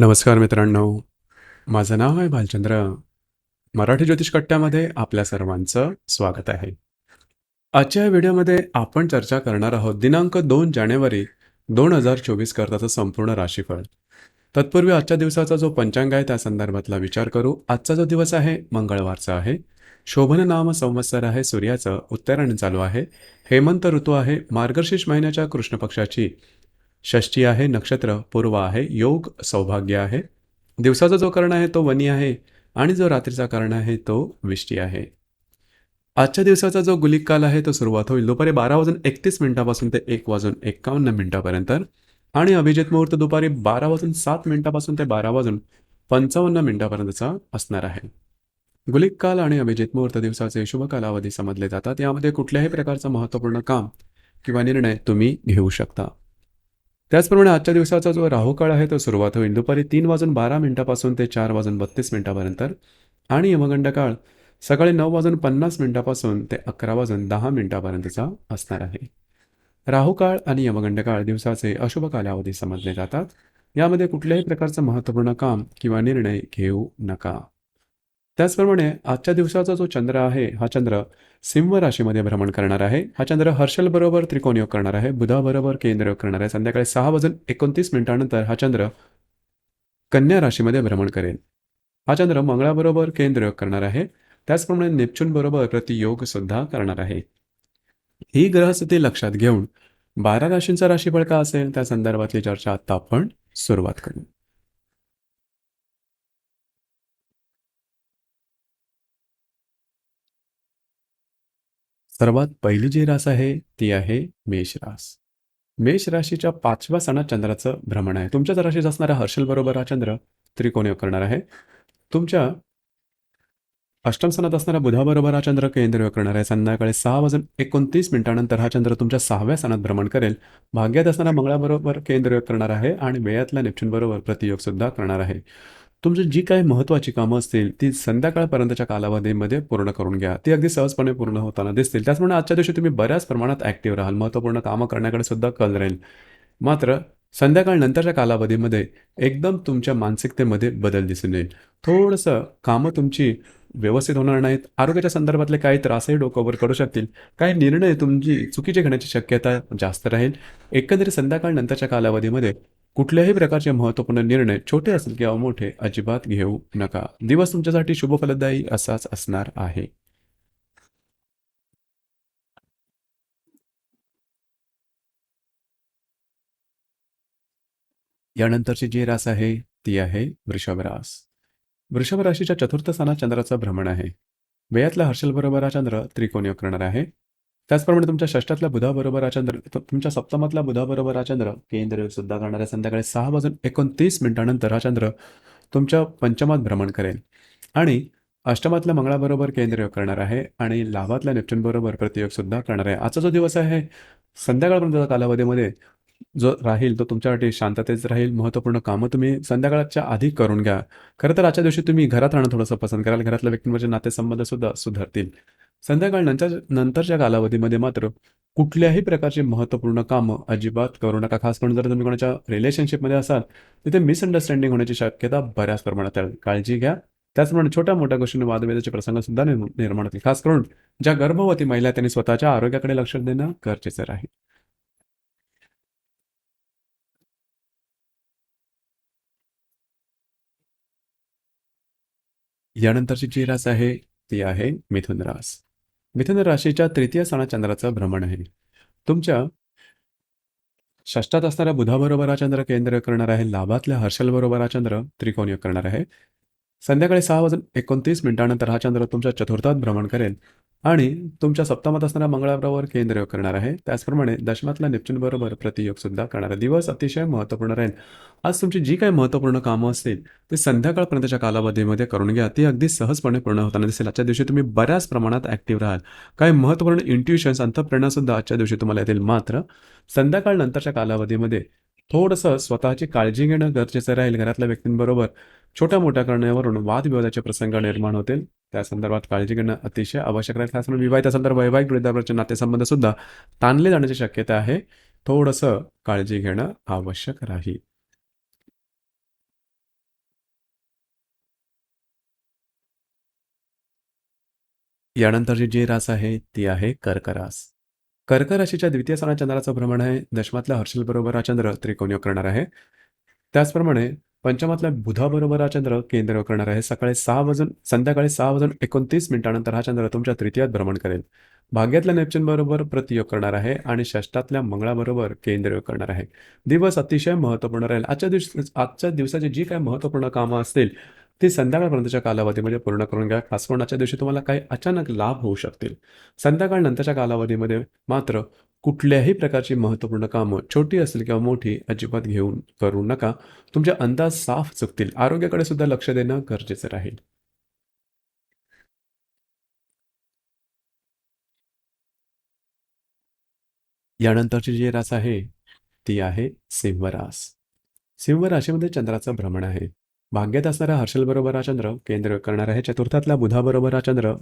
नमस्कार मित्रांनो. माझं नाव आहे भालचंद्र. मराठी ज्योतिष कट्ट्यामध्ये आपल्या सर्वांचं स्वागत आहे. आजच्या व्हिडिओमध्ये आपण चर्चा करणार आहोत दिनांक दोन जानेवारी दोन हजार चोवीस करताचं संपूर्ण राशीफळ. तत्पूर्वी आजच्या दिवसाचा जो पंचांग आहे त्या संदर्भातला विचार करू. आजचा जो दिवस आहे मंगळवारचा आहे. शोभन नाम संवत्सर आहे सूर्याचं. उत्तरायण चालू आहे. हेमंत ऋतू आहे. मार्गशीर्ष महिन्याच्या कृष्ण पक्षाची षष्ठी आहे नक्षत्र पूर्व आहे योग सौभाग्य आहे. दिवसाचा जो कर्ण आहे तो वनी आहे आणि जो रात्रीचा कर्ण आहे तो विष्टी आहे. आजच्या दिवसाचा जो गुलिक काल आहे तो सुरुवात होईल. दुपारी बारा वाजून एकतीस मिनिटापासून ते एक वाजून एकावन्न मिनिटापर्यंत आणि अभिजित मुहूर्त दुपारी बारा वाजून सात मिनिटापासून ते बारा वाजून पंचावन्न मिनिटापर्यंतचा असणार आहे. गुलिक काल आणि अभिजित मुहूर्त दिवसाचे शुभ कालावधी समजले जातात. यामध्ये कुठल्याही प्रकारचं महत्त्वपूर्ण काम किंवा निर्णय तुम्ही घेऊ शकता. त्याचप्रमाणे आजच्या दिवसाचा जो राहुकाळ आहे तो सुरुवात होईल. दुपारी तीन वाजून बारा मिनिटापासून ते चार वाजून बत्तीस मिनिटापर्यंत. आणि यमगंड काळ सकाळी नऊ वाजून पन्नास मिनिटापासून ते अकरा वाजून दहा मिनिटापर्यंतचा असणार आहे. राहुकाळ आणि यमगंड काळ दिवसाचे अशुभ कालावधी समजले जातात. यामध्ये कुठल्याही प्रकारचं महत्त्वपूर्ण काम किंवा निर्णय घेऊ नका. त्याचप्रमाणे आजच्या दिवसाचा जो चंद्र आहे हा चंद्र सिंह राशीमध्ये भ्रमण करणार आहे. हा चंद्र हर्षल बरोबर त्रिकोण योग करणार आहे बुधाबरोबर केंद्र योग करणार आहे. संध्याकाळी सहा वाजून एकोणतीस मिनिटानंतर हा चंद्र कन्या राशीमध्ये भ्रमण करेल. हा चंद्र मंगळाबरोबर केंद्र योग करणार आहे. त्याचप्रमाणे नेपच्यून बरोबर प्रतियोग सुद्धा करणार आहे. ही ग्रहस्थिती लक्षात घेऊन बारा राशींचा राशीफळ का असेल? त्या संदर्भातली चर्चा आता आपण सुरुवात करू. सर्वात पहिली जी रास आहे ती आहे मेष रास. मेष राशीच्या पाचव्या सणात चंद्राचं भ्रमण आहे. तुमच्याच राशीत असणारा हर्षल बरोबर हा चंद्र त्रिकोण योग करणार आहे. तुमच्या अष्टम सणात असणारा बुधाबरोबर हा चंद्र केंद्र योग करणार आहे. संध्याकाळी सहा वाजून एकोणतीस मिनिटानंतर हा चंद्र तुमच्या सहाव्या सणात भ्रमण करेल. भाग्यात असणारा मंगळाबरोबर केंद्र योग करणार आहे आणि वेळातल्या नेपच्यून बरोबर प्रतियोग सुद्धा करणार आहे. तुमची जी काही महत्त्वाची कामं असतील ती संध्याकाळपर्यंतच्या कालावधीमध्ये पूर्ण करून घ्या. ती अगदी सहजपणे पूर्ण होताना दिसतील. त्याचप्रमाणे आजच्या दिवशी तुम्ही बऱ्याच प्रमाणात ॲक्टिव्ह राहाल. महत्त्वपूर्ण कामं करण्याकडे सुद्धा कल राहील. मात्र संध्याकाळ नंतरच्या कालावधीमध्ये एकदम तुमच्या मानसिकतेमध्ये बदल दिसून येईल. थोडंसं कामं तुमची व्यवस्थित होणार नाहीत. आरोग्याच्या संदर्भातले काही त्रासही डोक्यावर करू शकतील. काही निर्णय तुमची चुकीचे घेण्याची शक्यता जास्त राहील. एकंदरीत संध्याकाळ नंतरच्या कालावधीमध्ये कुठल्याही प्रकारचे महत्त्वपूर्ण निर्णय छोटे असेल किंवा मोठे अजिबात घेऊ नका. दिवस तुमच्यासाठी शुभफलदायी असाच असणार आहे. यानंतरची जी रास आहे ती आहे वृषभ रास. वृषभ राशीच्या चतुर्थ स्थानात चंद्राचं भ्रमण आहे. वयातला हर्षल बरोबर हा चंद्र त्रिकोण करणार आहे. त्याचप्रमाणे तुमच्या षष्ठातल्या बुधाबरोबर हा चंद्र तुमच्या सप्तमातल्या बुधाबरोबर हा चंद्र केंद्र सुद्धा करणार आहे संध्याकाळी सहा वाजून एकोणतीस मिनिटानंतर हा चंद्र तुमच्या पंचमात भ्रमण करेल. आणि अष्टमातल्या मंगळाबरोबर केंद्रयोग करणार आहे आणि लाभातल्या नेपचूनबरोबर प्रतियोग सुद्धा करणार आहे. आजचा जो दिवस आहे संध्याकाळपर्यंतच्या कालावधीमध्ये जो राहील तो तुमच्यासाठी शांततेच राहील. महत्त्वपूर्ण कामं तुम्ही संध्याकाळच्या आधी करून घ्या. खरं तर आजच्या दिवशी तुम्ही घरात राहणं थोडंसं पसंत कराल. घरातल्या व्यक्तींवरचे नातेसंबंध सुद्धा सुधारतील. संध्याकाळ नंतर नंतरच्या कालावधीमध्ये मात्र कुठल्याही प्रकारची महत्त्वपूर्ण कामं अजिबात करू नका. खास करून जर तुम्ही कोणाच्या रिलेशनशिपमध्ये असाल तिथे मिसअंडरस्टँडिंग होण्याची शक्यता बऱ्याच प्रमाणात आहे. काळजी घ्या. त्याचप्रमाणे छोट्या मोठ्या गोष्टींनी वादभेदाचे प्रसंग सुद्धा निर्माण होतील. खास करून ज्या गर्भवती महिला त्यांनी स्वतःच्या आरोग्याकडे लक्ष देणं गरजेचं राहील. यानंतरची जी रास आहे ती आहे मिथुन रास. मिथुन राशीच्या तृतीय स्थानात चंद्राचं भ्रमण आहे. तुमच्या षष्टात असणाऱ्या बुधाबरोबर हा चंद्र केंद्र करणार आहे लाभातल्या हर्षलबरोबर हा चंद्र त्रिकोणीय करणार आहे. संध्याकाळी सहा वाजून एकोणतीस मिनिटानंतर हा चंद्र तुमच्या चतुर्थात भ्रमण करेल आणि तुमच्या सप्तमात असणाऱ्या मंगळाबरोबर केंद्र करणार आहे. त्याचप्रमाणे दशमातल्या नेपच्यून बरोबर प्रतियोग सुद्धा करणारा दिवस अतिशय महत्त्वपूर्ण राहील. आज तुमची जी काही महत्त्वपूर्ण कामं असतील ते संध्याकाळपर्यंतच्या कालावधीमध्ये करून घ्या. ती अगदी सहजपणे पूर्ण होताना दिसेल. आजच्या दिवशी तुम्ही बऱ्याच प्रमाणात ॲक्टिव्ह राहाल. काही महत्त्वपूर्ण इंट्युशन्स अंतप्रेरणासुद्धा आजच्या दिवशी तुम्हाला येतील. मात्र संध्याकाळ नंतरच्या कालावधीमध्ये थोडंसं स्वतःची काळजी घेणं गरजेचं राहील घरातल्या व्यक्तींबरोबर. छोट्या मोठ्या करण्यावरून वादविवादाचे प्रसंग निर्माण होतील. त्या संदर्भात काळजी घेणं अतिशय आवश्यक राहील. त्यासमोर विवाहित असेल तर वैवाहिक वृद्धावरचे नातेसंबंध सुद्धा ताणले जाण्याची शक्यता आहे. थोडंसं काळजी घेणं आवश्यक राहील. यानंतरची जी रास आहे ती आहे कर्करास. कर्क राशीच्या द्वितीय स्थानात चंद्राचं भ्रमण आहे. दशमातल्या हर्षल बरोबर हा चंद्र त्रिकोणीय करणार आहे. त्याचप्रमाणे पंचमातल्या बुधाबरोबर हा चंद्र केंद्र करणार आहे. सकाळी सहा वाजून संध्याकाळी सहा वाजून एकोणतीस मिनिटानंतर हा चंद्र तुमच्या तृतीयात भ्रमण करेल. भाग्यातल्या नेपच्यून बरोबर प्रतियोग करणार आहे आणि षष्टातल्या मंगळाबरोबर केंद्रयोग करणार आहे. दिवस अतिशय महत्त्वपूर्ण राहील. आजच्या दिवस आजच्या दिवसाची जी काही महत्त्वपूर्ण कामं असतील ती संध्याकाळपर्यंतच्या कालावधीमध्ये पूर्ण करून घ्या. खास करून आजच्या दिवशी तुम्हाला काही अचानक लाभ होऊ शकतील. संध्याकाळ नंतरच्या कालावधीमध्ये मात्र कुठल्याही प्रकारची महत्त्वपूर्ण कामं छोटी असतील किंवा मोठी अजिबात घेऊन करू नका. तुमचे अंदाज साफ चुकतील. आरोग्याकडे सुद्धा लक्ष देणं गरजेचं राहील. यानंतरची जी रास आहे ती आहे सिंह रास सिंह राशीमध्ये चंद्राचं भ्रमण आहे. भाग्यात असणारा हर्षलबरोबर हा चंद्र केंद्र करणार आहे चतुर्थातल्या बुधाबरोबर हा चंद्र.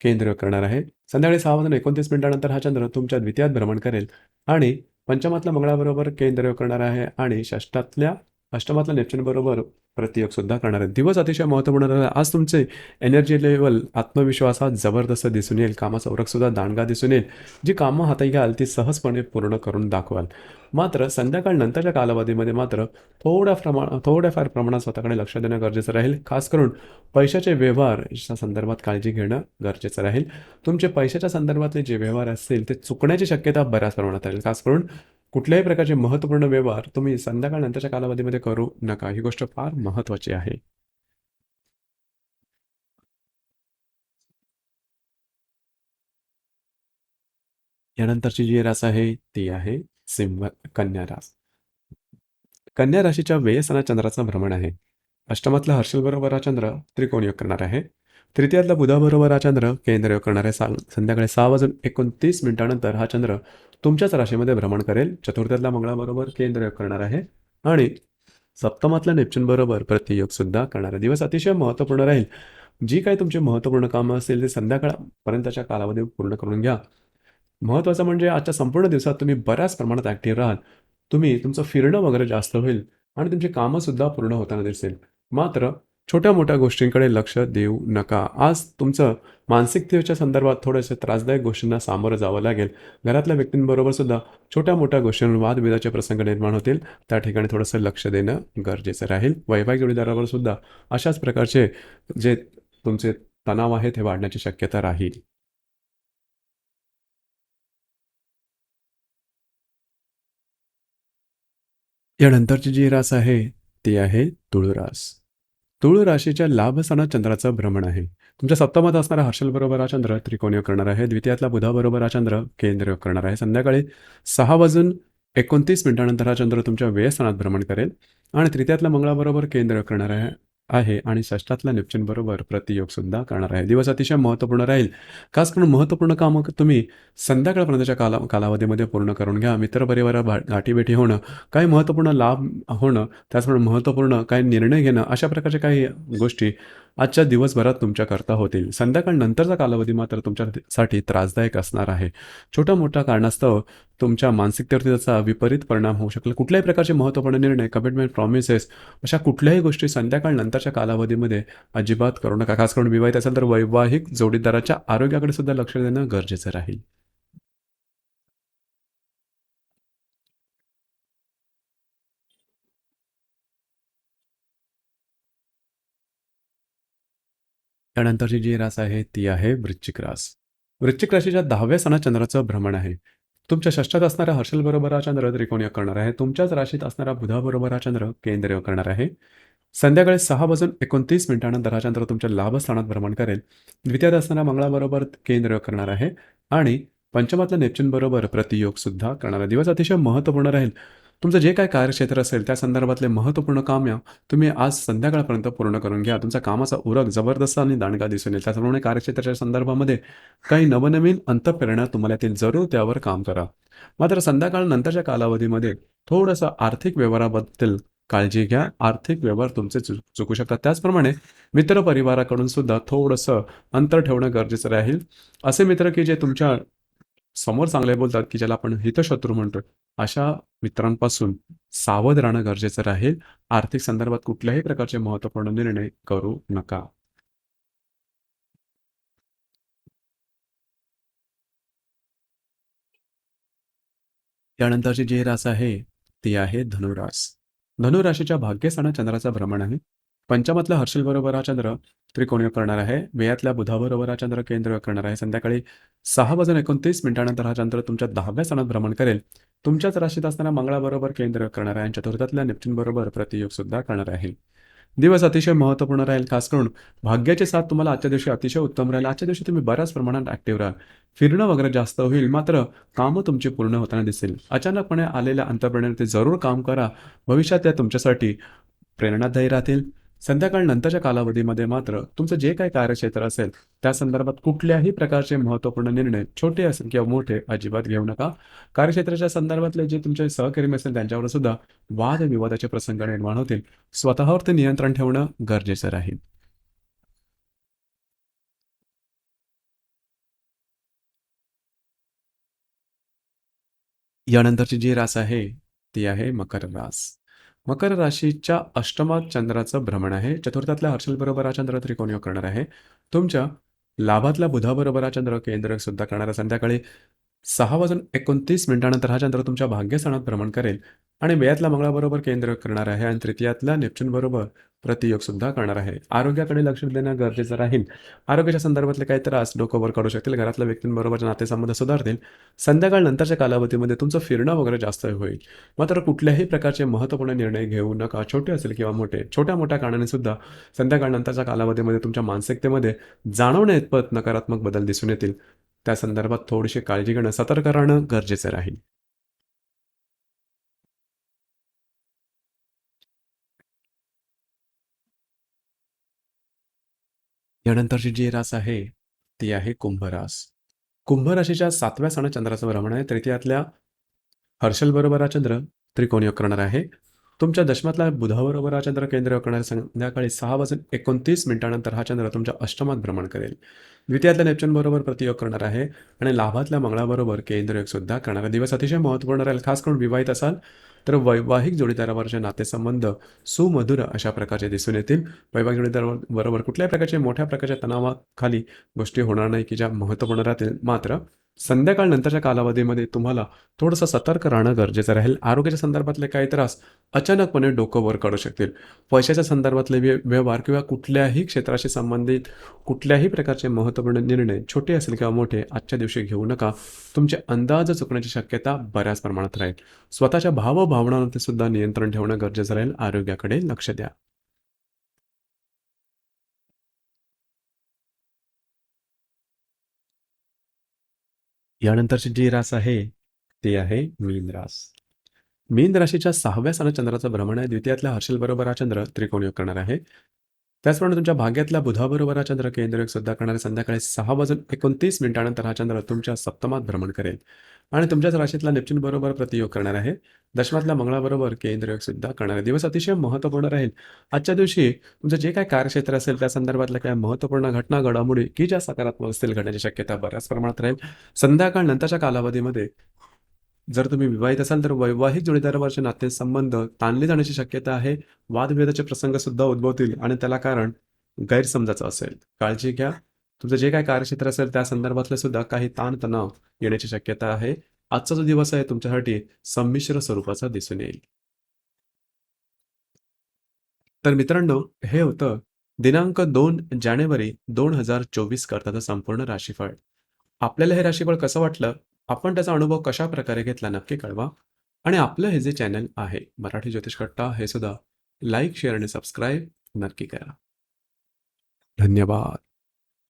केंद्र करणार आहे. संध्याकाळी सहा वाजून एकोणतीस मिनिटानंतर हा चंद्र तुमच्या द्वितीयात भ्रमण करेल. आणि पंचमातल्या मंगळाबरोबर केंद्र करणार आहे. आणि षष्टातल्या अष्टमातल्या नेपच्यून बरोबर प्रतियोग सुद्धा करणार आहे दिवस अतिशय महत्त्वपूर्ण राहणार आज तुमचे एनर्जी लेवल आत्मविश्वासात जबरदस्त दिसून येईल. कामाचा उरक सुद्धा दांडगा दिसून येईल. जी कामं हाती घ्याल ती सहजपणे पूर्ण करून दाखवाल. मात्र संध्याकाळ नंतरच्या कालावधीमध्ये मात्र थोड्या प्रमाण थोड्याफार प्रमाणात स्वतःकडे लक्ष देणं गरजेचं राहील. खास करून पैशाचे व्यवहार संदर्भात काळजी घेणं गरजेचं राहील. तुमचे पैशाच्या संदर्भातले जे व्यवहार असतील ते चुकण्याची शक्यता बऱ्याच प्रमाणात राहील. खास करून कुठल्याही प्रकारचे महत्त्वपूर्ण व्यवहार तुम्ही संध्याकाळ नंतरच्या कालावधीमध्ये करू नका. ही गोष्ट फार महत्त्वाची आहे. यानंतरची जी रास आहे ती आहे सिंह कन्या रास. कन्या राशीच्या व्ययस्थानात चंद्राचं भ्रमण आहे. अष्टमातला हर्षल बरोबर हा चंद्र त्रिकोणयोग करणार आहे. तृतीयातला बुधाबरोबर हा चंद्र केंद्र करणार आहे सा संध्याकाळी सहा वाजून एकोणतीस मिनिटानंतर हा चंद्र तुमच्याच राशीमध्ये भ्रमण करेल. चतुर्थातल्या मंगळाबरोबर केंद्र करणार आहे. आणि सप्तमातल्या नेपच्यून बरोबर प्रतियोग सुद्धा करणार. आहे दिवस अतिशय महत्त्वपूर्ण राहील. जी काही तुमची महत्त्वपूर्ण कामं असतील ते संध्याकाळपर्यंतच्या कालावधी पूर्ण करून घ्या. महत्त्वाचं म्हणजे आजच्या संपूर्ण दिवसात तुम्ही बऱ्याच प्रमाणात ॲक्टिव्ह राहाल. तुम्ही तुमचं फिरणं वगैरे जास्त होईल आणि तुमची कामंसुद्धा पूर्ण होताना दिसेल. मात्र छोट्या मोठ्या गोष्टींकडे लक्ष देऊ नका. आज तुमचं मानसिकतेच्या संदर्भात थोडंसं त्रासदायक गोष्टींना सामोरं जावं लागेल. घरातल्या व्यक्तींबरोबर सुद्धा छोट्या मोठ्या गोष्टींवर वादविवादाचे प्रसंग निर्माण होतील. त्या ठिकाणी थोडंसं लक्ष देणं गरजेचं राहील. वैवाहिक जोडीदारावर सुद्धा अशाच प्रकारचे जे तुमचे तणाव आहेत हे वाढण्याची शक्यता राहील. यानंतरची जी रास आहे ती आहे तुळरास. तुळ राशीच्या लाभस्थानात चंद्राचं भ्रमण आहे. तुमच्या सप्तमात असणारा हर्षल बरोबर हा चंद्र त्रिकोणीय करणार आहे. द्वितीयातला बुधाबरोबर हा चंद्र केंद्र करणार आहे. संध्याकाळी सहा वाजून एकोणतीस मिनिटानंतर हा चंद्र तुमच्या व्ययस्थानात भ्रमण करेल. आणि तृतीयातल्या मंगळाबरोबर केंद्र करणार आहे. आहे आणि षष्टातल्या नेपच्यून बरोबर प्रतियोग सुद्धा करणार आहे. दिवस अतिशय महत्त्वपूर्ण राहील. खास करून महत्त्वपूर्ण कामं तुम्ही संध्याकाळपर्यंतच्या काला कालावधीमध्ये पूर्ण करून घ्या. मित्रपरिवारा भा गाठीभेटी होणं काही महत्त्वपूर्ण लाभ होणं त्याचबरोबर महत्त्वपूर्ण काही निर्णय घेणं अशा प्रकारच्या काही गोष्टी आजच्या दिवसभरात तुमच्याकरता होतील. संध्याकाळ नंतरचा कालावधी मात्र तुमच्यासाठी त्रासदायक असणार आहे. छोट्या मोठ्या कारणास्तव तुमच्या मानसिकतेवरती त्याचा विपरीत परिणाम होऊ शकेल कुठल्याही प्रकारचे महत्त्वपूर्ण निर्णय कमिटमेंट प्रॉमिसेस अशा कुठल्याही गोष्टी संध्याकाळ नंतरच्या कालावधीमध्ये अजिबात करू नका. खास करून विवाहित असेल तर वैवाहिक जोडीदाराच्या आरोग्याकडे सुद्धा लक्ष देणं गरजेचं राहील. त्यानंतरची जी रास आहे ती आहे वृश्चिक रास. वृश्चिक राशीच्या दहाव्या सणा चंद्राचं भ्रमण आहे. तुमच्या षष्ठात असणारा हर्षल बरोबर हा चंद्र त्रिकोणीय करणार आहे. तुमच्याच राशीत असणारा बुधाबरोबर हा चंद्र केंद्रीय करणार आहे. संध्याकाळी सहा वाजून एकोणतीस मिनिटानंतर हा चंद्र तुमच्या लाभस्थानात भ्रमण करेल. द्वितीयात असणारा मंगळाबरोबर केंद्र करणार आहे. आणि पंचमातल्या नेपच्यून बरोबर प्रतियोग सुद्धा करणारा दिवस अतिशय महत्त्वपूर्ण राहील. तुमचं जे काय कार्यक्षेत्र असेल त्या संदर्भातले महत्त्वपूर्ण काम्य तुम्ही आज संध्याकाळपर्यंत पूर्ण करून घ्या. तुमचा कामाचा उरक जबरदस्त आणि दांडगा दिसून येईल. त्याचप्रमाणे कार्यक्षेत्राच्या संदर्भामध्ये काही नवनवीन अंतप्रेरणा तुम्हाला येतील. जरूर त्यावर काम करा. मात्र संध्याकाळ नंतरच्या कालावधीमध्ये थोडंसं आर्थिक व्यवहाराबद्दल काळजी घ्या. आर्थिक व्यवहार तुमचे चु चुकू शकतात. त्याचप्रमाणे मित्रपरिवाराकडून सुद्धा थोडंसं अंतर ठेवणं गरजेचं राहील. असे मित्र की जे तुमच्या समोर चांगले बोलतात की ज्याला आपण हितशत्रू म्हणतो अशा मित्रांपासून सावध राहणं गरजेचं राहील. आर्थिक संदर्भात कुठल्याही प्रकारचे महत्त्वपूर्ण निर्णय करू नका. त्यानंतरची जी रास आहे ती आहे धनुरास. धनुराशीच्या भाग्यस्थाना चंद्राचा भ्रमण आहे. पंचमातला हर्षल बरोबर हा चंद्र त्रिकोणीय करणार आहे. वेयातल्या बुधाबरोबर हा चंद्र केंद्र करणार आहे. संध्याकाळी सहा वाजून एकोणतीस मिनिटानंतर हा चंद्र तुमच्या दहाव्या स्थानात भ्रमण करेल. तुमच्याच राशीत असताना मंगळाबरोबर केंद्र करणार आहे. आणि चतुर्थातल्या नेपच्यून बरोबर प्रतियोग सुद्धा करणार आहे. दिवस अतिशय महत्त्वपूर्ण राहील. खास करून भाग्याचे साथ तुम्हाला आजच्या दिवशी अतिशय उत्तम राहील. आजच्या दिवशी तुम्ही बऱ्याच प्रमाणात ऍक्टिव्ह राहाल. फिरणं वगैरे जास्त होईल. मात्र कामं तुमची पूर्ण होताना दिसेल. अचानकपणे आलेल्या अंतर्प्रेरणेने जरूर काम करा. भविष्यात त्या तुमच्यासाठी प्रेरणादायी राहतील. संध्याकाळ नंतरच्या कालावधीमध्ये मात्र तुमचं जे काही कार्यक्षेत्र असेल त्या संदर्भात कुठल्याही प्रकारचे महत्त्वपूर्ण निर्णय छोटे असेल किंवा मोठे अजिबात घेऊ नका. कार्यक्षेत्राच्या संदर्भातले जे तुमचे सहकर्मी असेल त्यांच्यावर सुद्धा वादविवादाचे प्रसंग निर्माण होतील. स्वतःवर ते नियंत्रण ठेवणं गरजेचं राहील. यानंतरची जी रास आहे ती आहे मकर रास. मकर राशीच्या अष्टमात चंद्राचं भ्रमण आहे. चतुर्थातल्या हर्षल बरोबर हा चंद्र त्रिकोणीय करणार आहे. तुमच्या लाभातल्या बुधाबरोबर हा चंद्र केंद्र सुद्धा करणार आहे. संध्याकाळी सहा वाजून एकोणतीस मिनिटानंतर हा चंद्र तुमच्या भाग्यस्थानात भ्रमण करेल. आणि वेयातल्या मंगळाबरोबर केंद्र करणार आहे आणि तृतीयातला नेपच्यून बरोबर प्रतियोग सुद्धा करणार आहे. आरोग्याकडे लक्ष देणं गरजेचं राहील. आरोग्याच्या संदर्भातले काही त्रास डोकंवर काढू शकतील. घरातल्या व्यक्तींबरोबरचे नातेसंबंध सुधारतील. संध्याकाळ नंतरच्या कालावधीमध्ये तुमचं फिरणं वगैरे जास्त होईल. मात्र कुठल्याही प्रकारचे महत्त्वपूर्ण निर्णय घेऊ नका. छोटे असेल किंवा मोठे. छोट्या मोठ्या कारणाने सुद्धा संध्याकाळ नंतरच्या कालावधीमध्ये तुमच्या मानसिकतेमध्ये जाणवण्या इतपत नकारात्मक बदल दिसून येतील. त्या संदर्भात थोडीशी काळजी घेणं सतर्क राहणं गरजेचं राहील. यानंतरची जी रास आहे ती आहे कुंभरास. कुंभराशीच्या सातव्या सण चंद्राचं भ्रमण आहे. तृतीयातल्या हर्षल बरोबर हा चंद्र त्रिकोणीय करणार आहे. तुमच्या दशमातला बुधाबरोबर हा चंद्र केंद्र करणार संध्याकाळी सहा वाजून एकोणतीस मिनिटानंतर हा चंद्र तुमच्या अष्टमात भ्रमण करेल. द्वितीयातल्या नेपच्यून बरोबर प्रतियोग करणार आहे. आणि लाभातल्या मंगळाबरोबर केंद्रयोग सुद्धा करणार दिवस अतिशय महत्त्वपूर्ण राहील. खास करून विवाहित असाल तर वैवाहिक जोडीदारावरचे नातेसंबंध सुमधुर अशा प्रकारचे दिसून येतील. वैवाहिक जोडीदारावर बरोबर कुठल्याही प्रकारचे मोठ्या प्रकारच्या तणावाखाली गोष्टी होणार नाही की ज्या महत्त्वपूर्ण राहतील. मात्र संध्याकाळ नंतरच्या कालावधीमध्ये तुम्हाला थोडंसं सतर्क राहणं गरजेचं राहील. आरोग्याच्या संदर्भातले काही त्रास अचानकपणे डोकं वर काढू शकतील. पैशाच्या संदर्भातले व्य व्यवहार किंवा कुठल्याही क्षेत्राशी संबंधित कुठल्याही प्रकारचे महत्त्वपूर्ण निर्णय छोटे असेल किंवा मोठे आजच्या दिवशी घेऊ नका. तुमचे अंदाज चुकण्याची शक्यता बऱ्याच प्रमाणात राहील. स्वतःच्या भावभावनांवरती सुद्धा नियंत्रण ठेवणं गरजेचं राहील. आरोग्याकडे लक्ष द्या. यानंतरची जी रास आहे ते आहे मीन रास. मीन राशीच्या सहाव्या स्थानात चंद्राचं भ्रमण आहे. द्वितीयातल्या हर्षल बरोबर हा चंद्र त्रिकोणयोग करणार आहे. त्याचप्रमाणे तुमच्या भाग्यातल्या बुधाबरोबर हा चंद्र केंद्रयोग सुद्धा करणारे संध्याकाळी सहा वाजून एकोणतीस मिनिटानंतर हा चंद्र तुमच्या सप्तमात भ्रमण करेल. आणि तुमच्याच राशीतला नेपच्यून बरोबर प्रतियोग करणार आहे. दशमातल्या मंगळाबरोबर केंद्रयोग सुद्धा करणार आहे दिवस अतिशय महत्त्वपूर्ण राहील. आजच्या दिवशी तुमचं जे काही कार्यक्षेत्र असेल त्या संदर्भातल्या काही महत्त्वपूर्ण घटना घडामोडी की ज्या सकारात्मक असतील घडण्याची शक्यता बऱ्याच प्रमाणात राहील. संध्याकाळ नंतरच्या कालावधीमध्ये जर तुम्ही विवाहित असाल तर वैवाहिक जोडीदारावरचे नातेसंबंध ताणले जाण्याची शक्यता आहे. वादविवादाचे प्रसंग सुद्धा उद्भवतील आणि त्याला कारण गैरसमजाचं असेल. काळजी घ्या. तुमचं जे काही कार्यक्षेत्र असेल त्या संदर्भातले सुद्धा काही ताणतणाव येण्याची शक्यता आहे. आजचा जो दिवस आहे तुमच्यासाठी संमिश्र स्वरूपाचा दिसून येईल. तर मित्रांनो हे होतं दिनांक दोन जानेवारी दोन हजार चोवीस करताचं संपूर्ण राशीफळ. आपल्याला हे राशीफळ कसं वाटलं? आपण त्याचा अनुभव कशा प्रकारे घेतला नक्की कळवा. आणि आपलं हे जे चॅनल आहे मराठी ज्योतिष कट्टा हे सुद्धा लाईक शेअर आणि सबस्क्राईब नक्की करा. धन्यवाद.